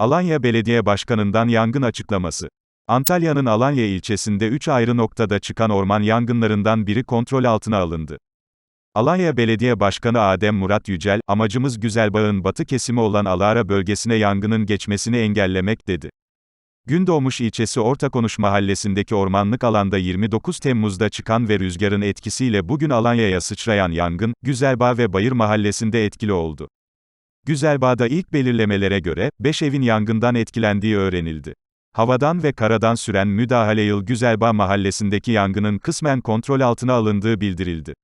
Alanya Belediye Başkanı'ndan yangın açıklaması. Antalya'nın Alanya ilçesinde 3 ayrı noktada çıkan orman yangınlarından biri kontrol altına alındı. Alanya Belediye Başkanı Adem Murat Yücel, amacımız Güzelbağ'ın batı kesimi olan Alara bölgesine yangının geçmesini engellemek dedi. Gündoğmuş ilçesi Ortakonuş mahallesindeki ormanlık alanda 29 Temmuz'da çıkan ve rüzgarın etkisiyle bugün Alanya'ya sıçrayan yangın, Güzelbağ ve Bayır mahallesinde etkili oldu. Güzelbağ'da ilk belirlemelere göre, 5 evin yangından etkilendiği öğrenildi. Havadan ve karadan süren müdahale yıl Güzelbağ mahallesindeki yangının kısmen kontrol altına alındığı bildirildi.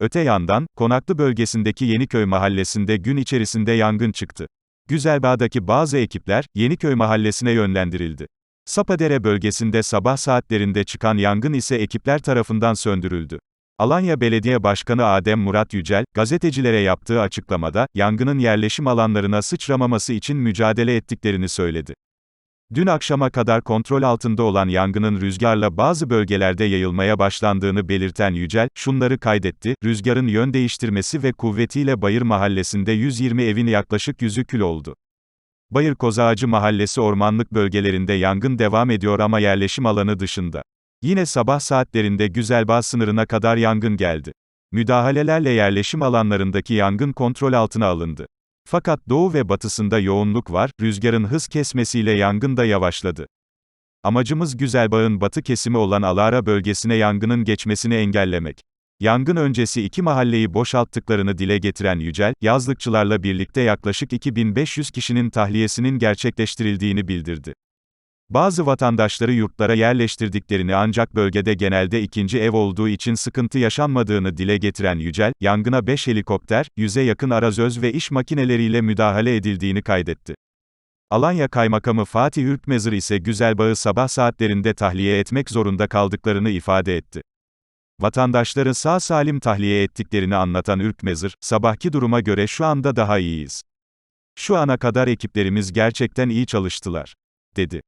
Öte yandan, Konaklı bölgesindeki Yeniköy mahallesinde gün içerisinde yangın çıktı. Güzelbağ'daki bazı ekipler, Yeniköy mahallesine yönlendirildi. Sapadere bölgesinde sabah saatlerinde çıkan yangın ise ekipler tarafından söndürüldü. Alanya Belediye Başkanı Adem Murat Yücel, gazetecilere yaptığı açıklamada, yangının yerleşim alanlarına sıçramaması için mücadele ettiklerini söyledi. Dün akşama kadar kontrol altında olan yangının rüzgarla bazı bölgelerde yayılmaya başlandığını belirten Yücel, şunları kaydetti, rüzgarın yön değiştirmesi ve kuvvetiyle Bayır mahallesinde 120 evin yaklaşık yüzü kül oldu. Bayır Kozağacı mahallesi ormanlık bölgelerinde yangın devam ediyor ama yerleşim alanı dışında. Yine sabah saatlerinde Güzelbağ sınırına kadar yangın geldi. Müdahalelerle yerleşim alanlarındaki yangın kontrol altına alındı. Fakat doğu ve batısında yoğunluk var, rüzgarın hız kesmesiyle yangın da yavaşladı. Amacımız Güzelbağ'ın batı kesimi olan Alara bölgesine yangının geçmesini engellemek. Yangın öncesi iki mahalleyi boşalttıklarını dile getiren Yücel, yazlıkçılarla birlikte yaklaşık 2500 kişinin tahliyesinin gerçekleştirildiğini bildirdi. Bazı vatandaşları yurtlara yerleştirdiklerini ancak bölgede genelde ikinci ev olduğu için sıkıntı yaşanmadığını dile getiren Yücel, yangına 5 helikopter, 100'e yakın arazöz ve iş makineleriyle müdahale edildiğini kaydetti. Alanya Kaymakamı Fatih Ürkmezir ise Güzelbağ'ı sabah saatlerinde tahliye etmek zorunda kaldıklarını ifade etti. Vatandaşları sağ salim tahliye ettiklerini anlatan Ürkmezir, sabahki duruma göre şu anda daha iyiyiz. Şu ana kadar ekiplerimiz gerçekten iyi çalıştılar, dedi.